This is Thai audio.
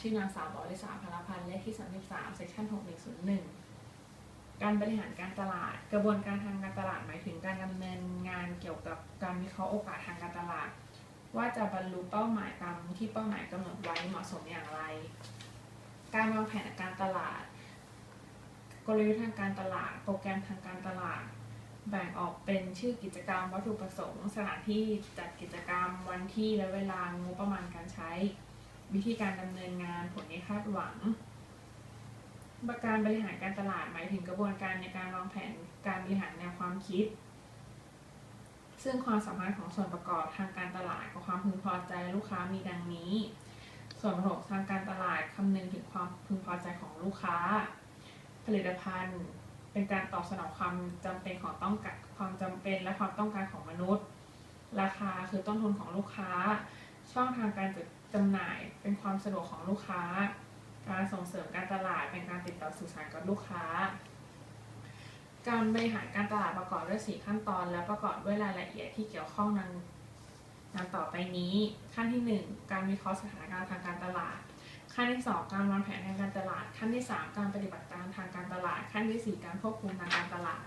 ชื่อนางสาวบอริษาพลพันธ์เลขที่ 33เซสชัน6101 การบริหารการตลาด กระบวนการทางการตลาดหมายถึงการดำเนินงานเกี่ยวกับการวิเคราะห์โอกาสทางการตลาด ว่าจะบรรลุเป้าหมายตามที่เป้าหมายกำหนดไว้เหมาะสมอย่างไร การวางแผนการตลาด กลยุทธ์ทางการตลาด โปรแกรมทางการตลาดแบ่งออกเป็นชื่อกิจกรรม วัตถุประสงค์ สถานที่จัดกิจกรรม วันที่และเวลางบประมาณการใช้ วิธีการดำเนินงานผลที่คาดหวังการบริหารการตลาดหมายถึงกระบวนการในการวางแผนการบริหารแนวความคิด ซึ่งความสามารถของส่วนประกอบทางการตลาดกับความพึงพอใจลูกค้ามีดังนี้ ส่วนประกอบทางการตลาดคำนึงถึงความพึงพอใจของลูกค้า ผลิตภัณฑ์เป็นการตอบสนองความจำเป็นของต้องการความจำเป็นและความต้องการของมนุษย์ ราคาคือต้นทุนของลูกค้า ช่องทางการจัด จำหน่ายเป็นความสะดวกของลูกค้า การส่งเสริมการตลาดเป็นการติดต่อสื่อสารกับลูกค้า การบริหารการตลาดประกอบด้วยสี่ขั้นตอน และประกอบด้วยรายละเอียดที่เกี่ยวข้องนั้นดังต่อไปนี้ ขั้นที่หนึ่งการวิเคราะห์สถานการณ์ทางการตลาด ขั้นที่สองการวางแผนทางการตลาด ขั้นที่สามการปฏิบัติการทางการตลาด ขั้นที่สี่การควบคุมทางการตลาด